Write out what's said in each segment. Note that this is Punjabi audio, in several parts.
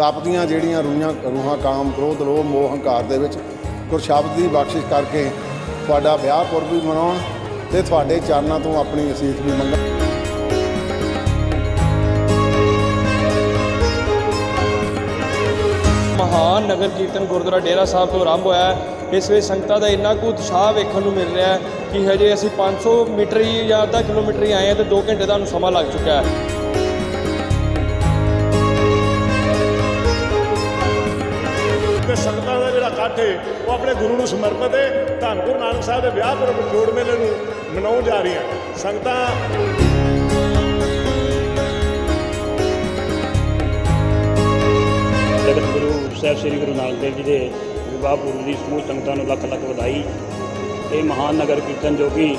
ਤਪਦੀਆਂ ਜਿਹੜੀਆਂ ਰੂਹਾਂ ਰੂਹਾਂ ਕਾਮ, ਕ੍ਰੋਧ, ਲੋਭ, ਮੋਹ, ਹੰਕਾਰ ਦੇ ਵਿੱਚ ਗੁਰਸ਼ਬਦ ਦੀ ਬਖਸ਼ਿਸ਼ ਕਰਕੇ ਤੁਹਾਡਾ ਵਿਆਹ ਪੁਰਬ ਵੀ ਮਨਾਉਣ ਤੇ ਤੁਹਾਡੇ ਚਰਨਾਂ ਤੋਂ ਆਪਣੀ ਅਸੀਸ ਵੀ ਮੰਗਣ। ਮਹਾਨ ਨਗਰ ਕੀਰਤਨ ਗੁਰਦੁਆਰਾ ਡੇਰਾ ਸਾਹਿਬ ਤੋਂ ਆਰੰਭ ਹੋਇਆ ਹੈ। ਇਸ ਵਿੱਚ ਸੰਗਤਾਂ ਦਾ ਇੰਨਾ ਕੁ ਉਤਸ਼ਾਹ ਵੇਖਣ ਨੂੰ ਮਿਲ ਰਿਹਾ ਹੈ ਕਿ ਹਜੇ ਅਸੀਂ 500 ਮੀਟਰ ਹੀ ਜਾਂ ਅੱਧਾ ਕਿਲੋਮੀਟਰ ਹੀ ਆਏ ਹਾਂ ਤੇ 2 ਘੰਟੇ ਦਾ ਸਾਨੂੰ ਸਮਾਂ ਲੱਗ ਚੁੱਕਾ ਹੈ। ਤੇ ਸੰਗਤਾਂ ਦਾ ਜਿਹੜਾ ਇਕੱਠ ਹੈ ਉਹ ਆਪਣੇ ਗੁਰੂ ਨੂੰ ਸਮਰਪਿਤ ਹੈ ਧੰਨ ਗੁਰੂ ਨਾਨਕ ਸਾਹਿਬ ਦੇ ਵਿਆਹ ਪੁਰਬ ਜੋੜ ਮੇਲੇ ਨੂੰ ਮਨਾਉਣ ਜਾ ਰਹੀਆਂ। ਸੰਗਤਾਂ ਜਗਤ ਗੁਰੂ ਸਾਹਿਬ ਸ੍ਰੀ ਗੁਰੂ ਨਾਨਕ ਦੇਵ ਜੀ ਦੇ ਵਿਵਾਹ ਪੁਰਬ ਦੀ ਸਮੂਹ ਸੰਗਤਾਂ ਨੂੰ ਲੱਖ ਲੱਖ ਵਧਾਈ। ਇਹ ਮਹਾਨ ਨਗਰ ਕੀਰਤਨ ਜੋ ਕਿ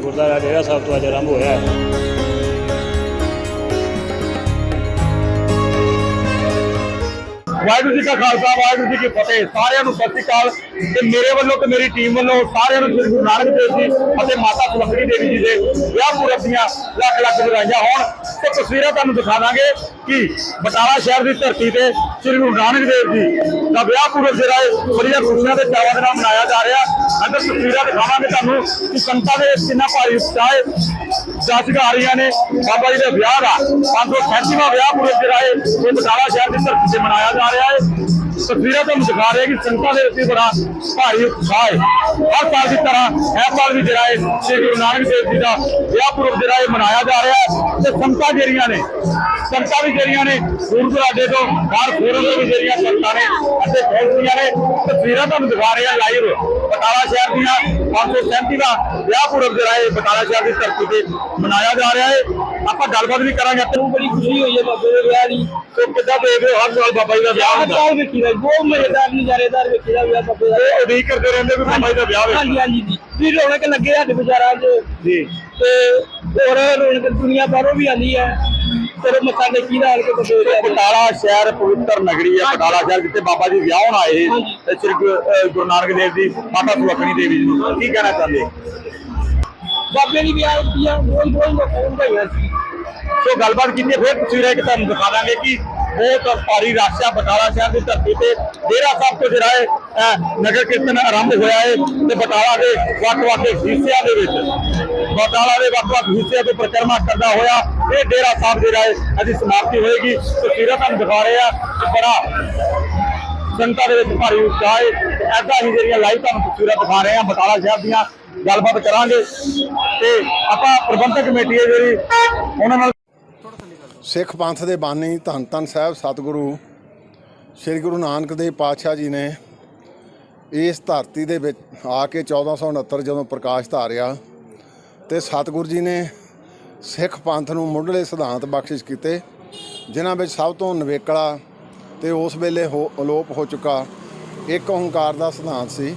ਗੁਰਦੁਆਰਾ ਡੇਰਾ ਸਾਹਿਬ ਤੋਂ ਅੱਜ ਆਰੰਭ ਹੋਇਆ ਹੈ। ਵਾਹਿਗੁਰੂ ਜੀ ਕਾ ਖਾਲਸਾ, ਵਾਹਿਗੁਰੂ ਜੀ ਕੀ ਫਤਿਹ। ਸਾਰਿਆਂ ਨੂੰ ਸਤਿ ਸ਼੍ਰੀ ਅਕਾਲ। ਤੇ ਮੇਰੇ ਵੱਲੋਂ ਤੇ ਮੇਰੀ ਟੀਮ ਵੱਲੋਂ ਸਾਰਿਆਂ ਨੂੰ ਸ੍ਰੀ ਗੁਰੂ ਨਾਨਕ ਦੇਵ ਜੀ ਅਤੇ ਮਾਤਾ ਸੁਲੱਖਣੀ ਦੇਵੀ ਜੀ ਦੇ ਵਿਆਹ ਪੁਰਬ ਦੀਆਂ ਲੱਖ ਲੱਖ ਵਧਾਈਆਂ ਹੋਣ। ਤੇ ਤਸਵੀਰਾਂ ਤੁਹਾਨੂੰ ਦਿਖਾ ਦਾਂਗੇ ਕਿ ਬਟਾਲਾ ਸ਼ਹਿਰ ਦੀ ਧਰਤੀ ਤੇ ਸ੍ਰੀ ਗੁਰੂ ਨਾਨਕ ਦੇਵ ਜੀ ਦਾ ਵਿਆਹ ਪੁਰਬ ਜਿਹੜਾ ਹੈ, ਬੜੀਆਂ ਖੁਸ਼ੀਆਂ ਦੇ ਚਾਵਾਂ ਦੇ ਨਾਲ ਮਨਾਇਆ ਜਾ ਰਿਹਾ। ਅੰਦਰ ਤਸਵੀਰਾਂ ਦਿਖਾਵਾਂਗੇ ਤੁਹਾਨੂੰ ਕਿ ਸੰਗਤਾਂ ਦੇ ਵਿੱਚ ਕਿੰਨਾ ਭਾਰੀ ਉਤਸ਼ਾਹ ਹੈ। ਜੱਜ ਆ ਰਹੀਆਂ ਨੇ। ਬਾਬਾ ਜੀ ਦੇ ਵਿਆਹ ਦਾ 537ਵਾਂ ਵਿਆਹ ਪੁਰਬ ਜਿਹੜਾ ਹੈ, ਇਹ ਬਟਾਲਾ ਸ਼ਹਿਰ ਦੀ ਧਰਤੀ ਤੇ ਮਨਾਇਆ ਜਾ ਰਿਹਾ ਹੈ ਤਸਵੀਰਾਂ ਤੁਹਾਨੂੰ ਦਿਖਾ ਰਹੇ ਕਿ ਸੰਗਤਾਂ ਦੇ ਵਿੱਚ ਬੜਾ ਭਾਰੀ ਉਤਸ਼ਾਹ ਹੈ। ਹਰ ਸਾਲ ਦੀ ਤਰ੍ਹਾਂ ਇਸ ਸਾਲ ਵੀ ਜਿਹੜਾ ਹੈ ਸ੍ਰੀ ਗੁਰੂ ਨਾਨਕ ਦੇਵ ਜੀ ਦਾ ਵਿਆਹ ਪੁਰਬ ਜਿਹੜਾ ਹੈ ਮਨਾਇਆ ਜਾ ਰਿਹਾ ਹੈ ਤੇ ਸੰਗਤਾਂ ਜਿਹੜੀਆਂ ਨੇ ਸੰਗਤਾਂ ਵੀ ਜਿਹੜੀਆਂ ਨੇ ਦੂਰ ਦੁਰਾਡੇ ਤੋਂ ਬਾਹਰ ਫੋਰਨ ਤੋਂ ਵੀ ਜਿਹੜੀਆਂ ਸੰਗਤਾਂ ਨੇ ਅਤੇ ਪਹੁੰਚਦੀਆਂ ਨੇ। ਤਸਵੀਰਾਂ ਤੁਹਾਨੂੰ ਦਿਖਾ ਰਹੇ ਹਾਂ ਲਾਈਵ ਬਟਾਲਾ ਸ਼ਹਿਰ ਦੀਆਂ 537 ਦਾ ਵਿਆਹ ਪੁਰਬ ਜਿਹੜਾ ਹੈ ਬਟਾਲਾ ਸ਼ਹਿਰ ਦੀ ਧਰਤੀ ਤੇ ਮਨਾਇਆ ਜਾ ਰਿਹਾ ਹੈ। ਆਪਾਂ ਗੱਲਬਾਤ ਵੀ ਕਰਾਂਗੇ। ਤੇ ਬੜੀ ਖੁਸ਼ੀ ਹੋਈ ਹੈ ਬਾਬੇ ਦੇ ਵਿਆਹ ਦੀ। ਤੇ ਕਿੱਦਾਂ ਦੇਖਦੇ ਹੋ? ਹਰ ਸਾਲ ਬਾਬਾ ਜੀ ਦਾ ਵਿਆਹ ਹੁੰਦਾ। ਦਾ ਬਹੁਤ ਮਜ਼ੇਦਾਰ ਨਜ਼ਾਰੇਦਾਰ ਵੇਖੀ ਦਾ ਵਿਆਹ ਬਾਬੇ ਦਾ। ਤੇ ਉਡੀਕ ਕਰਦੇ ਰਹਿੰਦੇ ਵੀ ਬਾਬਾ ਜੀ ਦਾ ਵਿਆਹ ਹਾਂਜੀ ਵੇਖਣਾ ਹਾਂਜੀ ਜੀ। ਵੀ ਰੌਣਕ ਲੱਗੇ ਸਾਡੇ ਬਾਜ਼ਾਰਾਂ 'ਚ। ਜੀ। ਤੇ ਹੋਰ ਰੌਣਕ ਦੁਨੀਆ ਬਾਹਰੋਂ ਵੀ ਆਉਂਦੀ ਹੈ। ਤੇ ਮੱਥਾ ਟੇਕੀ ਦਾ ਆਲ ਕੇ ਬਾਬੇ ਦੇ ਵਿਆਹ ਦੇ। ਬਟਾਲਾ ਸ਼ਹਿਰ ਪਵਿੱਤਰ ਨਗਰੀ ਹੈ। ਬਟਾਲਾ ਸ਼ਹਿਰ ਜਿੱਥੇ ਬਾਬਾ ਜੀ ਵਿਆਹਣ ਆਏ ਤੇ ਸ੍ਰੀ ਗੁਰੂ ਅਹ ਗੁਰੂ ਨਾਨਕ ਦੇਵ ਜੀ ਮਾਤਾ ਸੁਲੱਖਣੀ ਦੇਵੀ ਜੀ ਨੂੰ। ਕੀ ਕਹਿਣਾ ਚਾਹੁੰਦੇ? ਬਾਬੇ ਦੀ ਵਿਆਹ ਦੀਆਂ ਬਹੁਤ ਬਹੁਤ ਮਕਬੂਲ ਹੋਈਆਂ ਸੀ ਸੋ ਗੱਲਬਾਤ ਕੀਤੀ ਹੈ, ਫਿਰ ਤਸਵੀਰਾਂ ਇੱਕ ਤੁਹਾਨੂੰ ਦਿਖਾ ਦਾਂਗੇ ਕਿ ਬਹੁਤ ਭਾਰੀ ਰਸ਼ ਹੈ ਬਟਾਲਾ ਸ਼ਹਿਰ ਦੀ ਧਰਤੀ ਤੇ ਡੇਰਾ ਸਾਹਿਬ ਤੋਂ ਜਿਹੜਾ ਹੈ ਨਗਰ ਕੀਰਤਨ ਆਰੰਭ ਹੋਇਆ ਹੈ ਤੇ ਬਟਾਲਾ ਦੇ ਵੱਖ-ਵੱਖ ਹਿੱਸਿਆਂ ਦੇ ਵਿੱਚ, ਬਟਾਲਾ ਦੇ ਵੱਖ-ਵੱਖ ਹਿੱਸਿਆਂ ਤੋਂ ਪ੍ਰਕਰਮਾ ਕਰਦਾ ਹੋਇਆ ਇਹ ਡੇਰਾ ਸਾਹਿਬ ਜਿਹੜਾ ਹੈ ਅੱਜ ਸਮਾਪਤੀ ਹੋਏਗੀ। ਤਸਵੀਰਾਂ ਤੁਹਾਨੂੰ ਦਿਖਾ ਰਹੇ ਆ ਬੜਾ ਸੰਗਤਾਂ ਦੇ ਵਿੱਚ ਭਾਰੀ ਉਤਸ਼ਾਹ ਹੈ ਐਦਾਂ ਹੀ ਜਿਹੜੀਆਂ ਲਾਈਵ ਤੁਹਾਨੂੰ ਤਸਵੀਰਾਂ ਦਿਖਾ ਰਹੇ ਆ, ਬਟਾਲਾ ਸ਼ਹਿਰ ਦੀਆਂ ਗੱਲਬਾਤ ਕਰਾਂਗੇ। ਤੇ ਆਪਾਂ ਪ੍ਰਬੰਧਕ ਕਮੇਟੀ ਹੈ ਜਿਹੜੀ, ਉਹਨਾਂ ਨਾਲ ਸਿੱਖ ਪੰਥ ਦੇ ਬਾਨੀ ਧੰਨ ਧੰਨ ਸਾਹਿਬ ਸਤਿਗੁਰੂ, ਸ੍ਰੀ ਗੁਰੂ ਨਾਨਕ ਦੇਵ ਪਾਤਸ਼ਾਹ ਜੀ ਨੇ ਇਸ ਧਰਤੀ ਦੇ ਵਿੱਚ ਆ ਕੇ 1469 ਜਦੋਂ ਪ੍ਰਕਾਸ਼ ਧਾਰਿਆ ਤੇ ਸਤਿਗੁਰੂ ਜੀ ਨੇ ਸਿੱਖ ਪੰਥ ਨੂੰ ਮੁੱਢਲੇ ਸਿਧਾਂਤ ਬਖਸ਼ਿਸ਼ ਕੀਤੇ, ਜਿਨ੍ਹਾਂ ਵਿੱਚ ਸਭ ਤੋਂ ਨਵੇਕਲਾ ਤੇ ਉਸ ਵੇਲੇ ਹੋ, ਅਲੋਪ ਹੋ ਚੁੱਕਾ ਇੱਕ ਓੰਕਾਰ ਦਾ ਸਿਧਾਂਤ ਸੀ,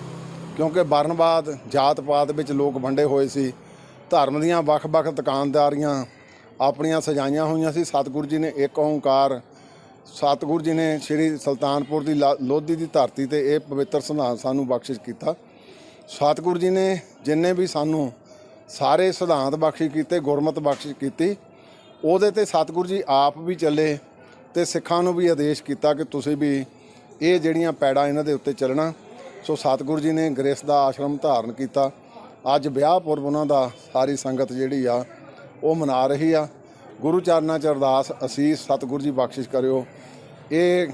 ਕਿਉਂਕਿ ਵਰਨਵਾਦ ਜਾਤ ਪਾਤ ਵਿੱਚ ਲੋਕ ਵੰਡੇ ਹੋਏ ਸੀ, ਧਰਮ ਦੀਆਂ ਵੱਖ-ਵੱਖ ਦੁਕਾਨਦਾਰੀਆਂ ਆਪਣੀਆਂ ਸਜਾਈਆਂ ਹੋਈਆਂ ਸੀ। ਸਤਿਗੁਰੂ ਜੀ ਨੇ ਇੱਕ ਓੰਕਾਰ, ਸਤਿਗੁਰੂ ਜੀ ਨੇ ਸ੍ਰੀ ਸੁਲਤਾਨਪੁਰ ਦੀ ਲਾ- ਲੋਧੀ ਦੀ ਧਰਤੀ ਤੇ ਇਹ ਪਵਿੱਤਰ ਸਿਧਾਂਤ ਸਾਨੂੰ ਬਖਸ਼ਿਸ਼ ਕੀਤਾ। ਸਤਿਗੁਰੂ ਜੀ ਨੇ ਜਿੰਨੇ ਵੀ ਸਾਨੂੰ ਸਾਰੇ ਸਿਧਾਂਤ ਬਖਸ਼ਿਸ਼ ਕੀਤੇ, ਗੁਰਮਤ ਬਖਸ਼ਿਸ਼ ਕੀਤੀ, ਉਹਦੇ ਤੇ ਸਤਿਗੁਰੂ ਜੀ ਆਪ ਵੀ ਚੱਲੇ ਤੇ ਸਿੱਖਾਂ ਨੂੰ ਵੀ ਆਦੇਸ਼ ਕੀਤਾ ਕਿ ਤੁਸੀਂ ਵੀ ਇਹ ਜਿਹੜੀਆਂ ਪੈੜਾਂ ਇਹਨਾਂ ਦੇ ਉੱਤੇ ਚੱਲਣਾ। ਸੋ ਸਤਿਗੁਰੂ ਜੀ ਨੇ ਗ੍ਰੇਸ ਦਾ ਆਸ਼ਰਮ ਧਾਰਨ ਕੀਤਾ। ਅੱਜ ਵਿਆਹ ਪੁਰਬ ਉਹਨਾਂ ਦਾ, ਸਾਰੀ ਸੰਗਤ ਜਿਹੜੀ ਆ ਉਹ ਮਨਾ ਰਹੀ ਆ। ਗੁਰੂ ਚਰਨਾਂ 'ਚ ਅਰਦਾਸ ਅਸੀਸ ਸਤਿਗੁਰੂ ਜੀ ਬਖਸ਼ਿਸ਼ ਕਰਿਓ। ਇਹ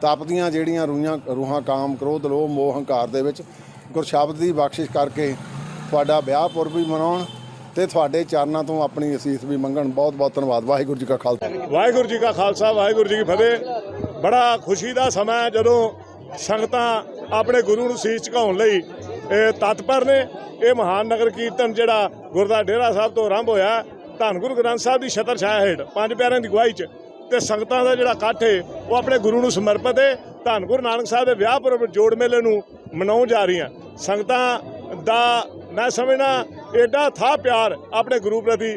ਤਪਦੀਆਂ ਜਿਹੜੀਆਂ ਰੂਹਾਂ ਰੂਹਾਂ ਕਾਮ, ਕ੍ਰੋਧ, ਲੋਭ, ਮੋਹ, ਹੰਕਾਰ ਦੇ ਵਿੱਚ ਗੁਰਸ਼ਬਦ ਦੀ ਬਖਸ਼ਿਸ਼ ਕਰਕੇ ਤੁਹਾਡਾ ਵਿਆਹ ਪੁਰਬ ਵੀ ਮਨਾਉਣ ਤੇ ਤੁਹਾਡੇ ਚਰਨਾਂ ਤੋਂ ਆਪਣੀ ਅਸੀਸ ਵੀ ਮੰਗਣ। ਬਹੁਤ ਬਹੁਤ ਧੰਨਵਾਦ। ਵਾਹਿਗੁਰੂ ਜੀ ਕਾ ਖਾਲਸਾ। ਵਾਹਿਗੁਰੂ ਜੀ ਕਾ ਖਾਲਸਾ, ਵਾਹਿਗੁਰੂ ਜੀ ਕੀ ਫਤਿਹ। ਬੜਾ ਖੁਸ਼ੀ ਦਾ ਸਮਾਂ ਹੈ ਜਦੋਂ ਸੰਗਤਾਂ ਆਪਣੇ ਗੁਰੂ ਨੂੰ ਸੀਸ ਝੁਕਾਉਣ ਲਈ ਇਹ ਤਤਪਰ ਨੇ। ਇਹ ਮਹਾਨ ਨਗਰ ਕੀਰਤਨ ਜਿਹੜਾ ਗੁਰਦਾ ਡੇਰਾ ਸਾਹਿਬ ਤੋਂ ਆਰੰਭ ਹੋਇਆ। ਧੰਨ ਗੁਰੂ ਗ੍ਰੰਥ ਸਾਹਿਬ ਦੀ ਛਤਰ ਛਾਇਆ ਹੇਠ ਪੰਜ ਪਿਆਰਿਆਂ ਦੀ ਗਵਾਹੀ 'ਚ ਤੇ ਸੰਗਤਾਂ ਦਾ ਜਿਹੜਾ ਇਕੱਠ ਹੈ ਉਹ ਆਪਣੇ ਗੁਰੂ ਨੂੰ ਸਮਰਪਿਤ ਹੈ ਧੰਨ ਗੁਰੂ ਨਾਨਕ ਸਾਹਿਬ ਦੇ ਵਿਆਹ ਪੁਰਬ ਜੋੜ ਮੇਲੇ ਨੂੰ ਮਨਾਉਣ ਜਾ ਰਹੀਆਂ। ਸੰਗਤਾਂ ਦਾ ਮੈਂ ਸਮਝਣਾ ਐਡਾ ਥਾ ਪਿਆਰ ਆਪਣੇ ਗੁਰੂ ਪ੍ਰਤੀ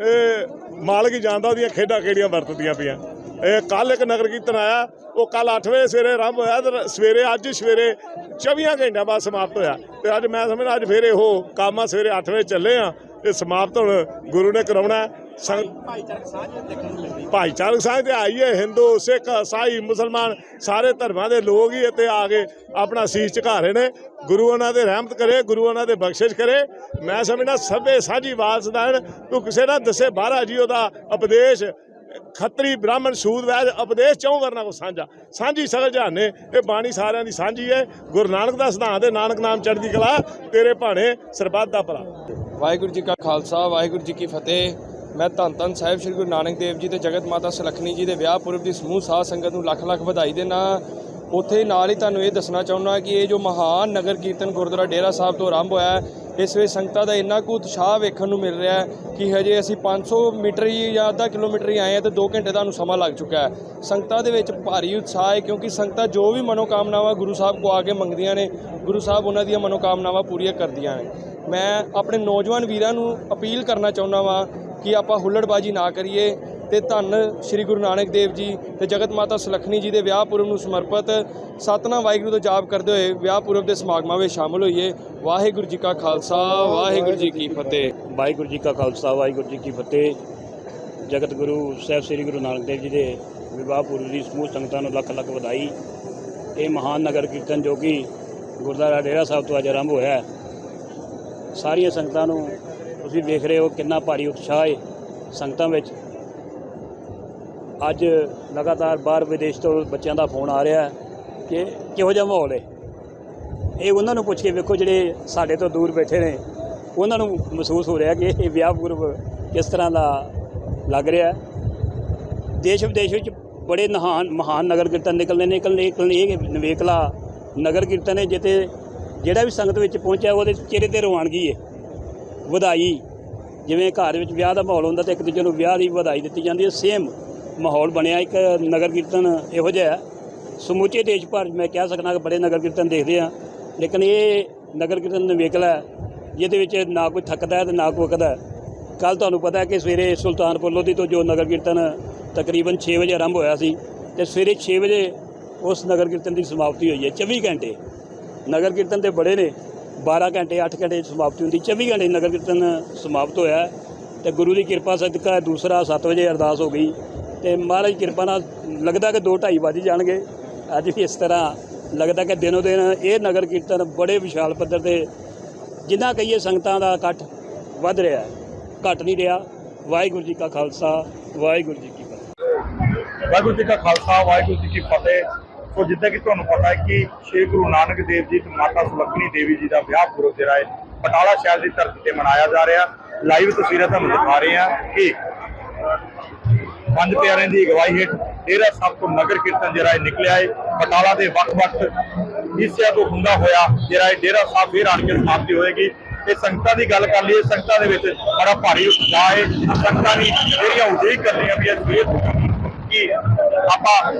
ਇਹ ਮਾਲਕ ਹੀ ਜਾਣਦਾ ਉਹਦੀਆਂ ਖੇਡਾਂ ਕਿਹੜੀਆਂ ਵਰਤਦੀਆਂ ਪਈਆਂ। ਇਹ ਕੱਲ ਇੱਕ ਨਗਰ ਕੀਰਤਨ ਆਇਆ, ਉਹ ਕੱਲ 8 ਵਜੇ ਸਵੇਰੇ ਆਰੰਭ ਹੋਇਆ ਤੇ ਸਵੇਰੇ ਅੱਜ ਸਵੇਰੇ 24 ਘੰਟਿਆਂ ਬਾਅਦ ਸਮਾਪਤ ਹੋਇਆ। ਤੇ ਅੱਜ ਮੈਂ ਸਮਝਦਾ ਅੱਜ ਫੇਰ ਇਹੋ ਕੰਮ ਸਵੇਰੇ 8 ਵਜੇ ਚੱਲੇ ਆ। ਇਹ ਸਮਾਪਤ ਹੁਣ ਗੁਰੂ ਨੇ ਕਰਾਉਣਾ ਹੈ। ਸੰਗ- ਭਾਈਚਾਰਕ ਸਾਂਝ ਤੇ ਆਈਏ ਹਿੰਦੂ ਸਿੱਖ ਈਸਾਈ ਮੁਸਲਮਾਨ ਸਾਰੇ ਧਰਮਾਂ ਦੇ ਲੋਕ ਹੀ ਇੱਥੇ ਆ ਕੇ ਆਪਣਾ ਸੀਸ ਝੁਕਾ ਰਹੇ ਨੇ। ਗੁਰੂ ਉਹਨਾਂ ਦੇ ਰਹਿਮਤ ਕਰੇ ਗੁਰੂ ਉਹਨਾਂ ਦੇ ਬਖਸ਼ਿਸ਼ ਕਰੇ। ਮੈਂ ਸਮਝਣਾ ਸਭੇ ਸਾਂਝੀ ਵਾਰਸਦਾਨ ਤੂੰ ਕਿਸੇ ਨਾ ਦੱਸੇ ਬਾਹਰਾ ਜੀ ਉਹਦਾ ਉਪਦੇਸ਼। ਖੱਤਰੀ ਬ੍ਰਾਹਮਣ ਸੂਦ ਵੈਦ ਉਪਦੇਸ਼ ਚੌਂ ਵਰਨਾ ਕੋ ਸਾਂਝਾ। ਸਾਂਝੀ ਸਗਲ ਜਹਾਨੇ ਇਹ ਬਾਣੀ ਸਾਰਿਆਂ ਦੀ ਸਾਂਝੀ ਹੈ। ਗੁਰੂ ਨਾਨਕ ਦਾ ਸਿਧਾਂਤ ਹੈ ਨਾਨਕ ਨਾਮ ਚੜ੍ਹਦੀ ਕਲਾ। ਤੇਰੇ ਭਾਣੇ ਸਰਬੱਤ ਦਾ ਭਲਾ। ਵਾਹਿਗੁਰੂ ਜੀ ਕਾ ਖਾਲਸਾ, ਵਾਹਿਗੁਰੂ ਜੀ ਕੀ ਫਤਿਹ। ਮੈਂ ਧੰਨ ਧੰਨ ਸਾਹਿਬ ਸ੍ਰੀ ਗੁਰੂ ਨਾਨਕ ਦੇਵ ਜੀ ਤੇ ਜਗਤ ਮਾਤਾ ਸੁਲੱਖਣੀ ਜੀ ਦੇ ਵਿਆਹ ਪੁਰਬ ਦੀ ਸਮੂਹ ਸਾਧ ਸੰਗਤ ਨੂੰ ਲੱਖ ਲੱਖ ਵਧਾਈ ਦੇਣਾ ਉੱਥੇ ਨਾਲ ਹੀ ਤੁਹਾਨੂੰ ਇਹ ਦੱਸਣਾ ਚਾਹੁੰਦਾ ਕਿ ਇਹ ਜੋ ਮਹਾਨ ਨਗਰ ਕੀਰਤਨ ਗੁਰਦੁਆਰਾ ਡੇਰਾ ਸਾਹਿਬ ਤੋਂ ਆਰੰਭ ਹੋਇਆ ਇਸ ਵਿੱਚ ਸੰਗਤਾਂ ਦਾ ਇੰਨਾ ਕੁ ਉਤਸ਼ਾਹ ਵੇਖਣ ਨੂੰ ਮਿਲ ਰਿਹਾ ਹੈ ਕਿ ਹਜੇ ਅਸੀਂ 500 ਮੀਟਰ ਹੀ ਜਾਂ ਅੱਧਾ ਕਿਲੋਮੀਟਰ ਹੀ ਆਏ ਹਾਂ ਤੇ 2 ਘੰਟੇ ਦਾ ਨੂੰ ਸਮਾਂ ਲੱਗ ਚੁੱਕਾ ਹੈ। ਸੰਗਤਾਂ ਦੇ ਵਿੱਚ ਭਾਰੀ ਉਤਸ਼ਾਹ ਹੈ ਕਿਉਂਕਿ ਸੰਗਤਾਂ ਜੋ ਵੀ ਮਨੋਕਾਮਨਾਵਾਂ ਗੁਰੂ ਸਾਹਿਬ ਕੋ ਆ ਕੇ ਮੰਗਦੀਆਂ ਨੇ, ਗੁਰੂ ਸਾਹਿਬ ਉਹਨਾਂ ਦੀਆਂ ਮਨੋਕਾਮਨਾਵਾਂ ਪੂਰੀਆਂ ਕਰਦੀਆਂ ਨੇ। ਮੈਂ ਆਪਣੇ ਨੌਜਵਾਨ ਵੀਰਾਂ ਨੂੰ ਅਪੀਲ ਕਰਨਾ ਚਾਹੁੰਦਾ ਵਾਂ ਕਿ ਆਪਾਂ ਹੁੱਲੜਬਾਜੀ ਨਾ ਕਰੀਏ ਤੇ ਧੰਨ ਸ੍ਰੀ ਗੁਰੂ ਨਾਨਕ ਦੇਵ ਜੀ ਤੇ ਜਗਤ ਮਾਤਾ ਸੁਲੱਖਣੀ ਜੀ ਦੇ ਵਿਆਹ ਪੁਰਬ ਨੂੰ ਸਮਰਪਿਤ ਸਤਨਾਮ ਵਾਹਿਗੁਰੂ ਦਾ ਜਾਪ ਕਰਦੇ ਹੋਏ ਵਿਆਹ ਪੁਰਬ ਦੇ ਸਮਾਗਮਾਂ ਵਿੱਚ ਸ਼ਾਮਲ ਹੋਈਏ। ਵਾਹਿਗੁਰੂ ਜੀ ਕਾ ਖਾਲਸਾ, ਵਾਹਿਗੁਰੂ ਜੀ ਕੀ ਫਤਿਹ। ਵਾਹਿਗੁਰੂ ਜੀ ਕਾ ਖਾਲਸਾ, ਵਾਹਿਗੁਰੂ ਜੀ ਕੀ ਫਤਿਹ। ਜਗਤ ਗੁਰੂ ਸਾਹਿਬ ਸ੍ਰੀ ਗੁਰੂ ਨਾਨਕ ਦੇਵ ਜੀ ਦੇ ਵਿਵਾਹ ਪੁਰਬ ਦੀ ਸਮੂਹ ਸੰਗਤਾਂ ਨੂੰ ਲੱਖ ਲੱਖ ਵਧਾਈ। ਇਹ ਮਹਾਨ ਨਗਰ ਕੀਰਤਨ ਜੋ ਕਿ ਗੁਰਦੁਆਰਾ ਡੇਰਾ ਸਾਹਿਬ ਤੋਂ ਅੱਜ ਆਰੰਭ ਹੋਇਆ ਹੈ। ਸਾਰੀਆਂ ਸੰਗਤਾਂ ਨੂੰ ਤੁਸੀਂ ਵੇਖ ਰਹੇ ਹੋ ਕਿੰਨਾ ਭਾਰੀ ਉਤਸ਼ਾਹ ਹੈ ਸੰਗਤਾਂ ਵਿੱਚ। ਅੱਜ ਲਗਾਤਾਰ ਬਾਹਰ ਵਿਦੇਸ਼ ਤੋਂ ਬੱਚਿਆਂ ਦਾ ਫੋਨ ਆ ਰਿਹਾ ਹੈ ਕਿ ਕਿਹੋ ਜਿਹਾ ਮਾਹੌਲ ਹੈ। ਇਹ ਉਹਨਾਂ ਨੂੰ ਪੁੱਛ ਕੇ ਵੇਖੋ ਜਿਹੜੇ ਸਾਡੇ ਤੋਂ ਦੂਰ ਬੈਠੇ ਨੇ, ਉਹਨਾਂ ਨੂੰ ਮਹਿਸੂਸ ਹੋ ਰਿਹਾ ਕਿ ਇਹ ਵਿਆਹ ਪੁਰਬ ਕਿਸ ਤਰ੍ਹਾਂ ਦਾ ਲੱਗ ਰਿਹਾ ਹੈ। ਦੇਸ਼ ਵਿਦੇਸ਼ ਵਿੱਚ ਬੜੇ ਨਹਾਨ ਮਹਾਨ ਨਗਰ ਕੀਰਤਨ ਨਿਕਲਨੇ ਨਿਕਲਨੇ ਨਿਕਲਨੇ ਇਹ ਨਵੇਕਲਾ ਨਗਰ ਕੀਰਤਨ ਹੈ ਜਿੱਤੇ ਜਿਹੜਾ ਵੀ ਸੰਗਤ ਵਿੱਚ ਪਹੁੰਚਿਆ ਉਹਦੇ ਚਿਹਰੇ ਤੇ ਰਵਾਨਗੀ ਹੈ ਵਧਾਈ। ਜਿਵੇਂ ਘਰ ਵਿੱਚ ਵਿਆਹ ਦਾ ਮਾਹੌਲ ਹੁੰਦਾ ਤੇ ਇੱਕ ਦੂਜੇ ਨੂੰ ਵਿਆਹ ਦੀ ਵਧਾਈ ਦਿੱਤੀ ਜਾਂਦੀ ਹੈ। ਸੇਮ ਮਾਹੌਲ ਬਣਿਆ ਇੱਕ ਨਗਰ ਕੀਰਤਨ ਇਹੋ ਜਿਹਾ ਹੈ। ਸਮੁੱਚੇ ਦੇਸ਼ ਭਰ 'ਚ ਮੈਂ ਕਹਿ ਸਕਦਾ ਕਿ ਬੜੇ ਨਗਰ ਕੀਰਤਨ ਦੇਖਦੇ ਆ ਲੇਕਿਨ ਇਹ ਨਗਰ ਕੀਰਤਨ ਨਿਵੇਕਲਾ ਹੈ, ਜਿਹਦੇ ਵਿੱਚ ਨਾ ਕੋਈ ਥੱਕਦਾ ਹੈ ਤੇ ਨਾ ਕੋਈ ਉਕਦਾ ਕੱਲ ਤੁਹਾਨੂੰ ਪਤਾ ਹੈ ਕਿ ਸਵੇਰੇ ਸੁਲਤਾਨਪੁਰ ਲੋਧੀ ਤੋਂ ਜੋ ਨਗਰ ਕੀਰਤਨ ਤਕਰੀਬਨ 6 ਵਜੇ ਆਰੰਭ ਹੋਇਆ ਸੀ ਤੇ ਸਵੇਰੇ 6 ਵਜੇ ਉਸ ਨਗਰ ਕੀਰਤਨ ਦੀ ਸਮਾਪਤੀ ਹੋਈ ਹੈ 24 ਘੰਟੇ। ਨਗਰ ਕੀਰਤਨ ਤੇ ਬੜੇ ਨੇ। 12 ਘੰਟੇ 8 ਘੰਟੇ ਸਮਾਪਤੀ ਹੁੰਦੀ 24 ਘੰਟੇ ਨਗਰ ਕੀਰਤਨ ਸਮਾਪਤ ਹੋਇਆ ਹੈ। ਤੇ ਗੁਰੂ ਦੀ ਕਿਰਪਾ ਸਦਕਾ ਦੂਸਰਾ 7 ਵਜੇ ਅਰਦਾਸ ਹੋ ਗਈ। ਤੇ ਮਹਾਰਾਜ ਕਿਰਪਾ ਨਾਲ ਲੱਗਦਾ ਕਿ 2:30 ਵੱਜ ਜਾਣਗੇ। ਅੱਜ ਵੀ ਇਸ ਤਰ੍ਹਾਂ ਲੱਗਦਾ ਕਿ ਦਿਨੋ ਦਿਨ ਇਹ ਨਗਰ ਕੀਰਤਨ ਬੜੇ ਵਿਸ਼ਾਲ ਪੱਧਰ ਤੇ ਜਿੰਨਾ ਕਹੀਏ ਸੰਗਤਾਂ ਦਾ ਇਕੱਠ ਵੱਧ ਰਿਹਾ ਹੈ। ਘਟ ਨਹੀਂ ਰਿਹਾ। ਵਾਹਿਗੁਰੂ ਜੀ ਕਾ ਖਾਲਸਾ, ਵਾਹਿਗੁਰੂ ਜੀ ਕੀ ਫਤਿਹ। ਵਾਹਿਗੁਰੂ ਜੀ ਕਾ ਖਾਲਸਾ, ਵਾਹਿਗੁਰੂ ਜੀ ਕੀ ਫਤਿਹ। ਸੋ ਜਿੱਦਾਂ ਕਿ ਤੁਹਾਨੂੰ ਪਤਾ ਹੈ ਕਿ ਸ਼੍ਰੀ ਗੁਰੂ ਨਾਨਕ ਦੇਵ ਜੀ ਤੇ ਮਾਤਾ ਸੁਲੱਖਣੀ ਦੇਵੀ ਜੀ ਦਾ ਵਿਆਹ ਪੁਰਬ ਜਿਹੜਾ ਹੈ ਪਟਾਲਾ ਸ਼ਹਿਰ ਦੀ ਧਰਤੀ ਤੇ ਮਨਾਇਆ ਜਾ ਰਿਹਾ। ਲਾਈਵ ਤਸਵੀਰਾਂ ਤੁਹਾਨੂੰ ਦਿਖਾ ਰਹੇ ਹਾਂ ਕਿ ਪੰਜ ਪਿਆਰਿਆਂ ਦੀ ਅਗਵਾਈ ਹੇਠ ਡੇਰਾ ਸਾਹਿਬ ਤੋਂ ਨਗਰ ਕੀਰਤਨ ਜਿਹੜਾ ਹੈ ਨਿਕਲਿਆ ਹੈ। ਪਟਾਲਾ ਦੇ ਵੱਖ-ਵੱਖ ਹਿੱਸਿਆਂ ਤੋਂ ਹੁੰਦਾ ਹੋਇਆ ਜਿਹੜਾ ਹੈ ਡੇਰਾ ਸਾਹਿਬ ਫੇਰ ਆਣ ਕੇ ਸਮਾਪਤੀ ਹੋਏਗੀ। ਤੇ ਸੰਗਤਾਂ ਦੀ ਗੱਲ ਕਰ ਲਈਏ, ਸੰਗਤਾਂ ਦੇ ਵਿੱਚ ਬੜਾ ਭਾਰੀ ਉਤਸ਼ਾਹ ਹੈ। ਸੰਗਤਾਂ ਦੀ ਜਿਹੜੀਆਂ ਉਡੀਕ ਕਰਨੀਆਂ ਵੀ ਸਵੇਰ ਕਿ ਆਪਾਂ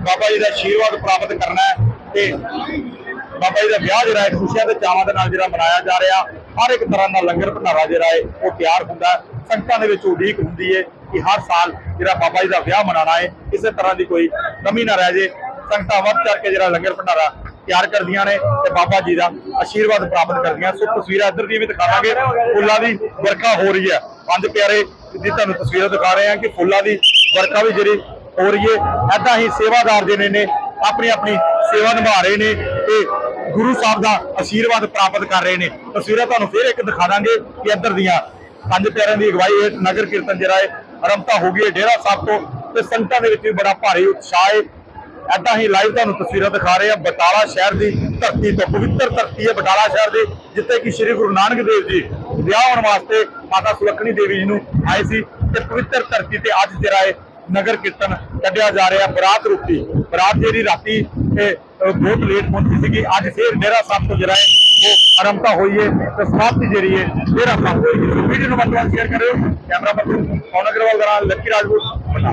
ਬਾਬਾ ਜੀ ਦਾ ਆਸ਼ੀਰਵਾਦ ਪ੍ਰਾਪਤ ਕਰਨਾ ਹੈ ਤੇ ਬਾਬਾ ਜੀ ਦਾ ਵਿਆਹ ਜਿਹੜਾ ਹੈ, ਖੁਸ਼ੀਆਂ ਤੇ ਚਾਵਾਂ ਦੇ ਨਾਲ ਜਿਹੜਾ ਮਨਾਇਆ ਜਾ ਰਿਹਾ, ਹਰ ਇੱਕ ਤਰ੍ਹਾਂ ਦਾ ਲੰਗਰ ਭੰਡਾਰਾ ਜਿਹੜਾ ਹੈ, ਉਹ ਤਿਆਰ ਹੁੰਦਾ ਸੰਗਤਾਂ ਦੇ ਵਿੱਚ ਉਡੀਕ ਹੁੰਦੀ ਹੈ ਕਿ ਹਰ ਸਾਲ ਜਿਹੜਾ ਬਾਬਾ ਜੀ ਦਾ ਵਿਆਹ ਮਨਾਉਣਾ ਹੈ, ਕਿਸੇ ਤਰ੍ਹਾਂ ਦੀ ਕੋਈ ਕਮੀ ਨਾ ਰਹਿ ਜੇ। ਸੰਗਤਾਂ ਵੱਧ ਚੜ ਕੇ ਜਿਹੜਾ ਲੰਗਰ ਭੰਡਾਰਾ ਤਿਆਰ ਕਰਦੀਆਂ ਨੇ ਤੇ ਬਾਬਾ ਜੀ ਦਾ ਆਸ਼ੀਰਵਾਦ ਪ੍ਰਾਪਤ ਕਰਦੀਆਂ ਸੋ ਤਸਵੀਰਾਂ ਇੱਧਰ ਦੀ ਵੀ ਦਿਖਾਵਾਂਗੇ। ਫੁੱਲਾਂ ਦੀ ਵਰਖਾ ਹੋ ਰਹੀ ਹੈ। ਪੰਜ ਪਿਆਰੇ ਦੀ ਤੁਹਾਨੂੰ ਤਸਵੀਰਾਂ ਦਿਖਾ ਰਹੇ ਹਾਂ ਕਿ ਫੁੱਲਾਂ ਦੀ ਵਰਖਾ ਵੀ ਜਿਹੜੀ ਹੋ ਰਹੀ ਹੈ ਐਦਾਂ ਹੀ ਸੇਵਾਦਾਰ ਜਿਹੜੇ ਨੇ ਆਪਣੀ ਆਪਣੀ ਸੇਵਾ ਨਿਭਾ ਰਹੇ ਨੇ ਤੇ ਗੁਰੂ ਸਾਹਿਬ ਦਾ ਆਸ਼ੀਰਵਾਦ ਪ੍ਰਾਪਤ ਕਰ ਰਹੇ ਨੇ। ਤਸਵੀਰਾਂ ਤੁਹਾਨੂੰ ਫਿਰ ਇੱਕ ਦਿਖਾ ਦਾਂਗੇ ਕਿ ਇੱਧਰ ਦੀਆਂ ਪੰਜ ਪਿਆਰਿਆਂ ਦੀ ਅਗਵਾਈ ਹੇਠ ਨਗਰ ਕੀਰਤਨ ਜਿਹੜਾ ਹੈ, ਆਰੰਭਤਾ ਹੋ ਗਈ ਹੈ ਡੇਰਾ ਸਾਹਿਬ ਤੋਂ ਤੇ ਸੰਗਤਾਂ ਦੇ ਵਿੱਚ ਵੀ ਬੜਾ ਭਾਰੀ ਉਤਸ਼ਾਹ ਹੈ। ਐਦਾਂ ਹੀ ਲਾਈਵ ਤੁਹਾਨੂੰ ਤਸਵੀਰਾਂ ਦਿਖਾ ਰਹੇ ਹਾਂ, ਬਟਾਲਾ ਸ਼ਹਿਰ ਦੀ ਧਰਤੀ ਤੋਂ ਪਵਿੱਤਰ ਧਰਤੀ ਹੈ ਬਟਾਲਾ ਸ਼ਹਿਰ ਦੀ, ਜਿੱਥੇ ਕਿ ਸ੍ਰੀ ਗੁਰੂ ਨਾਨਕ ਦੇਵ ਜੀ ਵਿਆਹ ਹੋਣ ਵਾਸਤੇ ਮਾਤਾ ਸੁਲੱਖਣੀ ਦੇਵੀ ਜੀ ਨੂੰ ਆਏ ਸੀ ਤੇ ਪਵਿੱਤਰ ਧਰਤੀ ਤੇ ਅੱਜ ਜਿਹੜਾ ਹੈ ਨਗਰ ਕੀਰਤਨ ਕੱਢਿਆ ਜਾ ਰਿਹਾ ਬਰਾਤ ਰੂਪੀ। ਬਰਾਤ ਜਿਹੜੀ ਰਾਤੀ ਇਹ, ਬਹੁਤ ਲੇਟ ਪਹੁੰਚੀ ਸੀਗੀ। ਅੱਜ ਫੇਰ ਡੇਰਾ ਸਾਹਿਬ ਤੋਂ ਜਿਹੜਾ ਹੈ ਉਹ ਆਰੰਭਤਾ ਹੋਈ ਹੈ ਤੇ ਸਮਾਪਤੀ ਜਿਹੜੀ ਹੈ ਡੇਰਾ ਸਾਹਿਬ ਹੋਈ। ਵੀਡੀਓ ਨੂੰ ਵੱਧ ਤੋਂ ਵੱਧ ਸ਼ੇਅਰ ਕਰਿਓ। ਕੈਮਰਾ ਪਰਸਨ ਪੌਣ ਅਗਰਵਾਲ ਦਾ ਲੱਕੀ ਰਾਜਪੂਤ ਬਟਾਲਾ